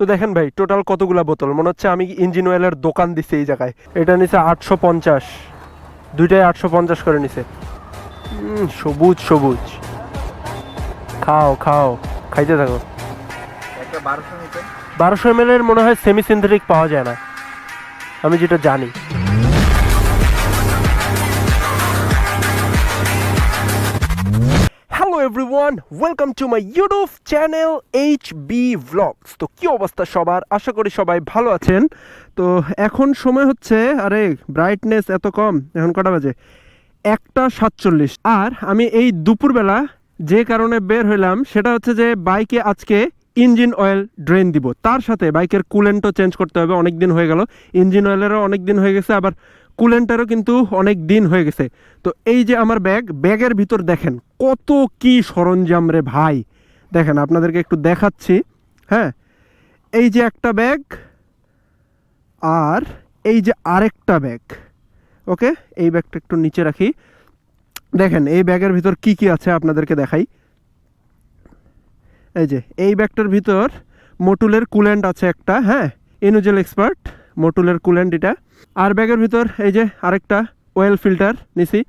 তো দেখেন ভাই টোটাল কতগুলা বোতল? মনে হচ্ছে আমি ইঞ্জিন অয়েলের দোকান দিছি এই জায়গায়। এটা নিচে আটশো পঞ্চাশ। দুইটাই আটশো পঞ্চাশ করে নিছে। সবুজ সবুজ। খাও খাও। খাইতে থাকো। বারোশো এম বারোশো এম এর মনে হয় সেমি সিনথেটিক পাওয়া যায় না। আমি যেটা জানি। Everyone welcome to my YouTube channel H B vlogs তো কি অবস্থা সবার? আশা করি সবাই ভালো আছেন। তো এখন সময় হচ্ছে, আরে ব্রাইটনেস এত কম, এখন কটা বাজে? একটা সাতচল্লিশ। আর আমি এই দুপুরবেলা যে কারণে বের হইলাম, সেটা হচ্ছে যে বাইকে আজকে ইঞ্জিন অয়েল ড্রেন দিব। তার সাথে বাইকের কুলেন্টও চেঞ্জ করতে হবে, অনেক দিন হয়ে গেল। ইঞ্জিন অয়েলেরও অনেক দিন হয়ে গেছে, আবার কুলেন্টারও কিন্তু অনেক দিন হয়ে গেছে। তো এই যে আমার ব্যাগ ব্যাগের ভিতর দেখেন কত কি সরঞ্জাম রে ভাই। দেখেন, আপনাদেরকে একটু দেখাচ্ছি। হ্যাঁ এই যে একটা ব্যাগ আর এই যে আরেকটা ব্যাগ। ওকে, এই ব্যাগটা একটু নিচে রাখি। দেখেন, এই ব্যাগের ভিতর কি কি আছে আপনাদেরকে দেখাই। এই যে, এই ব্যাগটার ভিতর মোটুলের কুলেন্ট আছে একটা হ্যাঁ ইনুজেল এক্সপার্ট, মোটুলের কুলেন্ট এটা। আর ব্যাগের ভিতর এই যে আরেকটা ওয়েল ফিল্টার নিছি।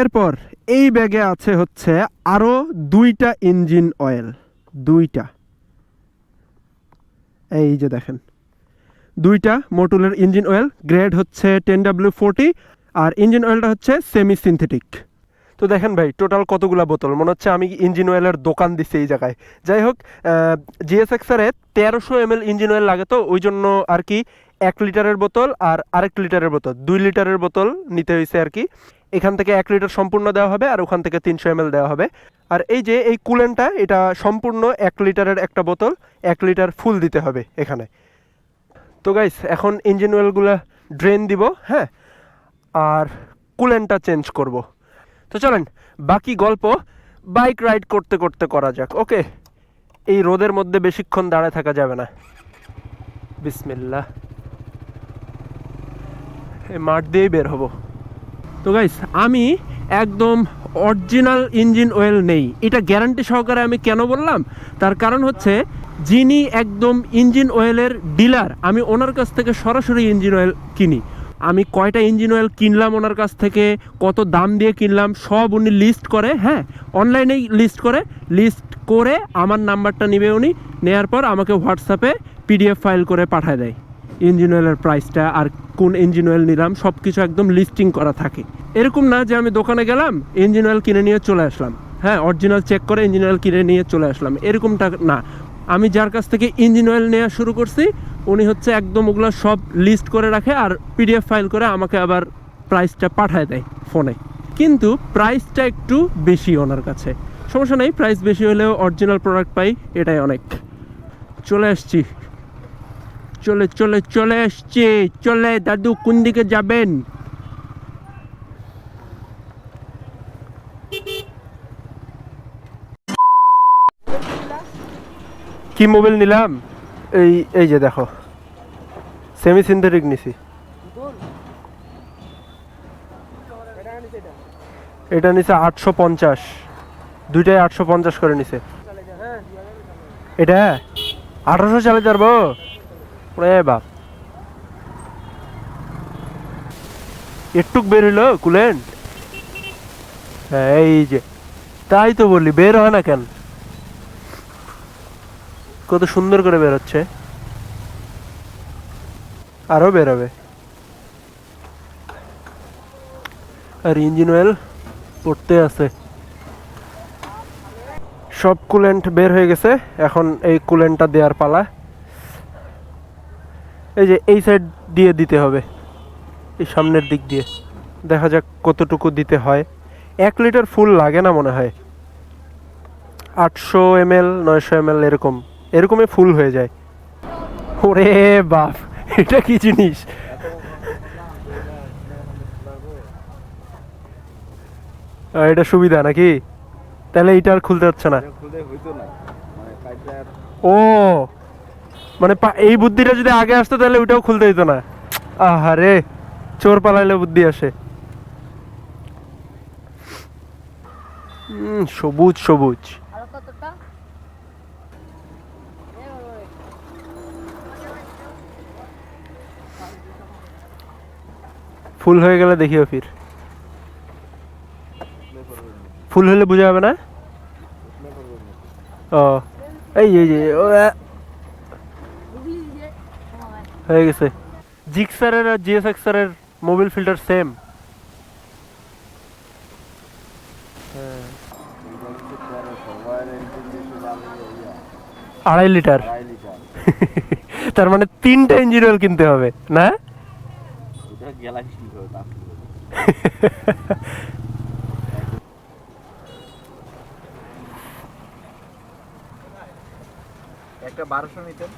এরপর এই ব্যাগে আছে হচ্ছে আরও দুইটা ইঞ্জিন অয়েল। দুইটা। এই যে দেখেন। দুইটা মোটুলের ইঞ্জিন অয়েল, গ্রেড হচ্ছে টেন ডাব্লিউ ফোরটি আর ইঞ্জিন অয়েলটা হচ্ছে সেমি সিনথেটিক তো দেখেন ভাই টোটাল কতগুলা বোতল? মনে হচ্ছে আমি ইঞ্জিন অয়েলের দোকান দিছি এই জায়গায়। যাই হোক জিএসএক্সারে তেরোশো এম এল ইঞ্জিন অয়েল লাগে তো, ওই জন্য আর কি এক লিটারের বোতল আর আরেক লিটারের বোতল, দুই লিটারের বোতল নিতে হয়েছে আর কি। এখান থেকে এক লিটার সম্পূর্ণ দেওয়া হবে আর ওখান থেকে তিনশো এম দেওয়া হবে। আর এই যে এই কুলেনটা, এটা সম্পূর্ণ এক লিটারের একটা বোতল, এক লিটার ফুল দিতে হবে এখানে। তো গাইস এখন ইঞ্জিন অয়েলগুলো ড্রেন দিব হ্যাঁ? আর কুলেনটা চেঞ্জ করব। তো চলেন, বাকি গল্প বাইক রাইড করতে করতে করা যাক ওকে এই রোদের মধ্যে বেশিক্ষণ দাঁড়ায় থাকা যাবে না। বিসমিল্লা এই মাঠ দিয়েই বের হব। তো গাইস আমি একদম অরিজিনাল ইঞ্জিন অয়েল নেই। এটা গ্যারান্টি সহকারে আমি কেন বললাম? তার কারণ হচ্ছে, যিনি একদম ইঞ্জিন অয়েলের ডিলার আমি ওনার কাছ থেকে সরাসরি ইঞ্জিন অয়েল কিনি। আমি কয়টা ইঞ্জিন অয়েল কিনলাম ওনার কাছ থেকে, কত দাম দিয়ে কিনলাম, সব উনি লিস্ট করে হ্যাঁ অনলাইনেই লিস্ট করে। লিস্ট করে আমার নাম্বারটা নেবে উনি, নেয়ার পর আমাকে হোয়াটসঅ্যাপে পিডিএফ ফাইল করে পাঠায় দেয়। ইঞ্জিন অয়েলের প্রাইসটা আর কোন ইঞ্জিন অয়েল নিলাম সব কিছু একদম লিস্টিং করা থাকে। এরকম না যে আমি দোকানে গেলাম ইঞ্জিন অয়েল কিনে নিয়ে চলে আসলাম। হ্যাঁ অরিজিনাল চেক করে ইঞ্জিন অয়েল কিনে নিয়ে চলে আসলাম। এরকমটা না। আমি যার কাছ থেকে ইঞ্জিন অয়েল নেওয়া শুরু করছি, উনি হচ্ছে একদম ওগুলো সব লিস্ট করে রাখে আর পিডিএফ ফাইল করে আমাকে আবার প্রাইসটা পাঠায় দেয় ফোনে কিন্তু প্রাইসটা একটু বেশি ওনার কাছে। সমস্যা নেই প্রাইস বেশি হলেও অরিজিনাল প্রোডাক্ট পাই, এটাই অনেক। চলে আসছি। চলে চলে চলে আসছে চলে, দাদু, কোন দিকে যাবেন? কি মোবাইল নিলাম? এই এই যে দেখো। সেমি সিনথেটিক নিছি। এটা নিছে আটশো পঞ্চাশ। দুইটাই আটশো পঞ্চাশ করে নিছে। এটা? আঠারোশো চালাতে পারব? ওরে বাপ একটুক বের হইল কুলেন্ট হ্যাঁ, এই যে তাই তো বললি বের হয় না কেন? কত সুন্দর করে বের হচ্ছে। আরও বেরোবে আর ইঞ্জিন অয়েল পড়তে আছে। সব কুলেন্ট বের হয়ে গেছে এখন এই কুলেন্টটা দেওয়ার পালা। এই যে এই সাইড দিয়ে দিতে হবে। এই সামনের দিক দিয়ে। দেখা যাক কতটুকু দিতে হয়। এক লিটার ফুল লাগে না মনে হয়। আটশো এম এল নয়শো এম এল এরকম। এরকমই ফুল হয়ে যায়। ওরে বাপ এটা কি জিনিস? এটা সুবিধা নাকি? তাহলে এটা আর খুলতে হচ্ছে না। মানে ও মানে এই বুদ্ধিটা যদি আগে আসতো তাহলে ওইটাও খুলতে দিত না। আহারে চোর পালাইলে বুদ্ধি আসে। সবুজ সবুজ। ফুল হয়ে গেলে দেখিও ফির। ফুল হলে বোঝা যাবে না? ও এই যে হয়ে গেছে। জিক্সারের আর জিএসএক্সারের মোবিল ফিল্টার সেম আড়াই লিটার। তার মানে তিনটা ইঞ্জিন অয়েল কিনতে হবে, না? একটা বারোশো নিতেন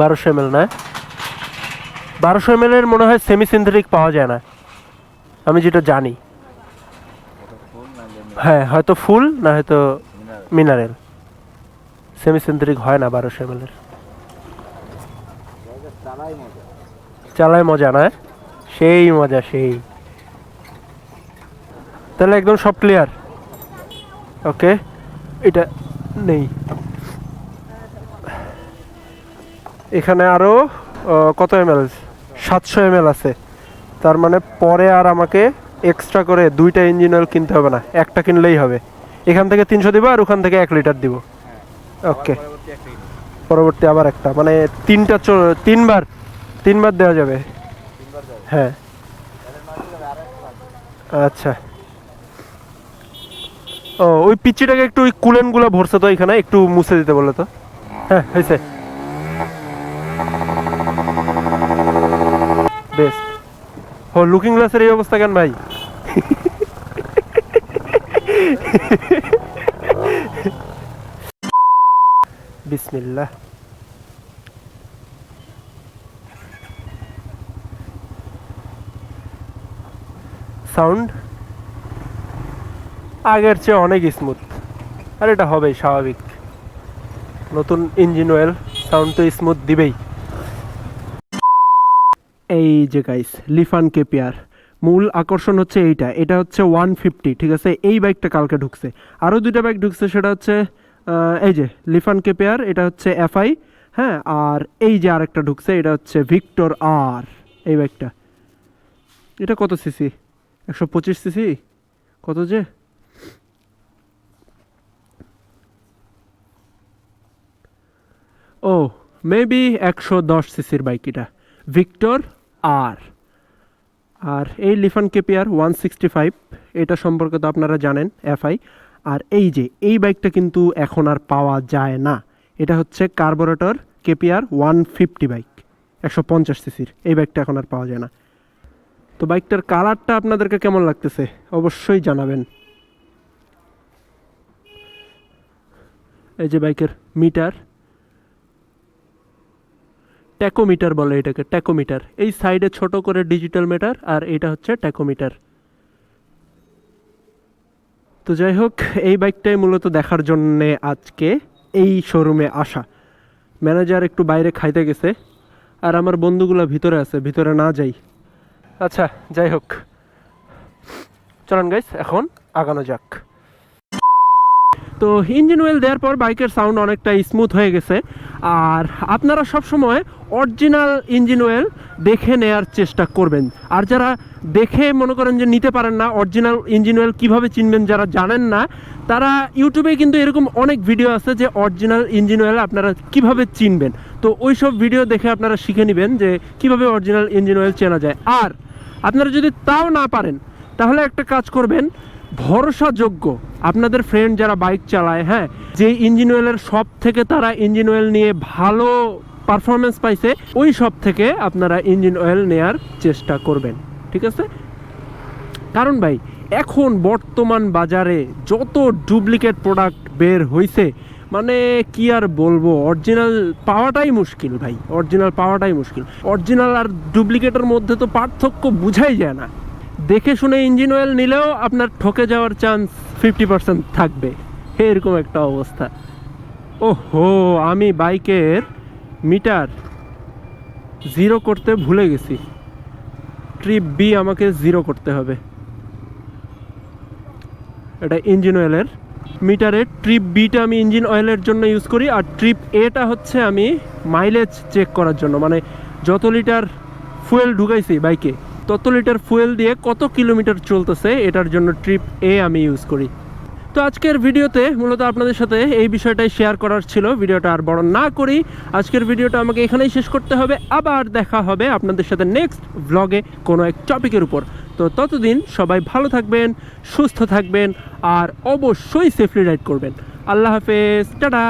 বারোশো এম না? বারোশো এম এর মনে হয় সেমি সিনথেটিক পাওয়া যায় না। আমি যেটা জানি। হ্যাঁ হয়তো ফুল, না হয়তো মিনারেল। সেমি সিনথেটিক হয় না বারোশো এম এর। চালায় মজা, না? সেই মজা, সেই। তাহলে একদম সব ক্লিয়ার ওকে এটা নেই। এখানে আরও আহ, কত এম এল সাতশো এম আছে। তার মানে পরে আর আমাকে এক্সট্রা করে দুইটা ইঞ্জিন অয়েল কিনতে হবে না একটা কিনলেই হবে। এখান থেকে তিনশো দিব আর ওখান থেকে এক লিটার দিব। ওকে পরবর্তী কিনুন। পরবর্তী আবার একটা মানে তিনটা তিনবার তিনবার দেওয়া যাবে। হ্যাঁ। আচ্ছা। ও ওই পিচ্চিটাকে একটু ওই কুলেনগুলো ভরছে তো এখানে একটু মুছে দিতে বলে তো? হ্যাঁ হয়েছে। ও লুকিং গ্লাসের এই অবস্থা কেন ভাই? বিসমিল্লাহ। সাউন্ড আগের চেয়ে অনেক স্মুথ আর এটা হবেই স্বাভাবিক। নতুন ইঞ্জিন অয়েল সাউন্ড তো স্মুথ দিবেই। এই যে গাইস লিফান কেপিয়ার মূল আকর্ষণ হচ্ছে এইটা, এটা হচ্ছে ওয়ান ফিফটি ঠিক আছে? এই বাইকটা কালকে ঢুকছে। আরও দুইটা বাইক ঢুকছে, সেটা হচ্ছে এই যে লিফান কেপিয়ার এটা হচ্ছে এফআই হ্যাঁ? আর এই যে আরেকটা ঢুকছে, এটা হচ্ছে ভিক্টর আর এই বাইকটা এটা কত সিসি একশো পঁচিশ সিসি কত যে? ও মেবি একশো দশ সিসির বাইক এটা। Victor R. আর এই Lifan KPR one sixty five, এটা সম্পর্কে তো আপনারা জানেন, এফআই। আর এই যে, এই বাইকটা কিন্তু এখন আর পাওয়া যায় না। এটা হচ্ছে carburettor KPR one fifty bike, একশো পঞ্চাশ সিসির। এই বাইকটা এখন আর পাওয়া যায় না। তো বাইকটার কালারটা আপনাদেরকে কেমন লাগতেছে, অবশ্যই জানাবেন। এই যে বাইকের মিটার ট্যাকোমিটার বলে এটাকে, ট্যাকোমিটার। এই সাইডে ছোট করে ডিজিটাল মিটার আর এটা হচ্ছে ট্যাকোমিটার। তো যাই হোক, এই বাইকটাই মূলত দেখার জন্যে আজকে এই শোরুমে আসা। ম্যানেজার একটু বাইরে খাইতে গেছে, আর আমার বন্ধুগুলো ভিতরে আছে, ভিতরে না যাই। আচ্ছা যাই হোক। চলেন গাইস এখন আগানো যাক। তো ইঞ্জিন অয়েল দেওয়ার পর বাইকের সাউন্ড অনেকটা স্মুথ হয়ে গেছে। আর আপনারা সব সময় অরিজিনাল ইঞ্জিন অয়েল দেখে নেয়ার চেষ্টা করবেন। আর যারা দেখে মনে করেন যে নিতে পারেন না অরিজিনাল ইঞ্জিন অয়েল কীভাবে চিনবেন যারা জানেন না, তারা ইউটিউবে কিন্তু এরকম অনেক ভিডিও আছে যে অরিজিনাল ইঞ্জিন অয়েল আপনারা কীভাবে চিনবেন। তো ওই সব ভিডিও দেখে আপনারা শিখে নেবেন যে কীভাবে অরিজিনাল ইঞ্জিন অয়েল চেনা যায়। আর আপনারা যদি তাও না পারেন, তাহলে একটা কাজ করবেন ভরসাযোগ্য। আপনাদের ফ্রেন্ড যারা বাইক চালায় হ্যাঁ যে ইঞ্জিন অয়েলের শপ থেকে তারা ইঞ্জিন অয়েল নিয়ে ভালো পারফরমেন্স পাইছে, ওই সব থেকে আপনারা ইঞ্জিন অয়েল নেয়ার চেষ্টা করবেন। ঠিক আছে? কারণ ভাই, এখন বর্তমান বাজারে যত ডুপ্লিকেট প্রোডাক্ট বের হয়েছে মানে কি আর বলব অরিজিনাল পাওয়াটাই মুশকিল ভাই অরিজিনাল পাওয়াটাই মুশকিল। অরিজিনাল আর ডুপ্লিকেটের মধ্যে তো পার্থক্য বুঝাই যায় না। দেখে শুনে ইঞ্জিন অয়েল নিলেও আপনার ঠকে যাওয়ার চান্স ফিফটি পার্সেন্ট থাকবে। এরকম একটা অবস্থা। ওহো, আমি বাইকের মিটার জিরো করতে ভুলে গেছি। ট্রিপ বি আমাকে জিরো করতে হবে। এটা ইঞ্জিন অয়েলের মিটারে ট্রিপ বিটা আমি ইঞ্জিন অয়েলের জন্য ইউজ করি, আর ট্রিপ এটা হচ্ছে আমি মাইলেজ চেক করার জন্য। মানে যত লিটার ফুয়েল ঢুকাইছি বাইকে তত লিটার ফুয়েল দিয়ে কত কিলোমিটার চলতেছে, এটার জন্য ট্রিপ এ আমি ইউজ করি। তো আজকের ভিডিওতে মূলত আপনাদের সাথে এই বিষয়টাই শেয়ার করার ছিল, ভিডিওটা আর বড় না করি। আজকের ভিডিওটা আমাকে এখানেই শেষ করতে হবে, আবার দেখা হবে আপনাদের সাথে নেক্সট ব্লগে কোনো এক টপিকের উপর। তো ততদিন সবাই ভালো থাকবেন, সুস্থ থাকবেন, আর অবশ্যই সেফলি রাইড করবেন। আল্লাহ হাফেজ, টাটা!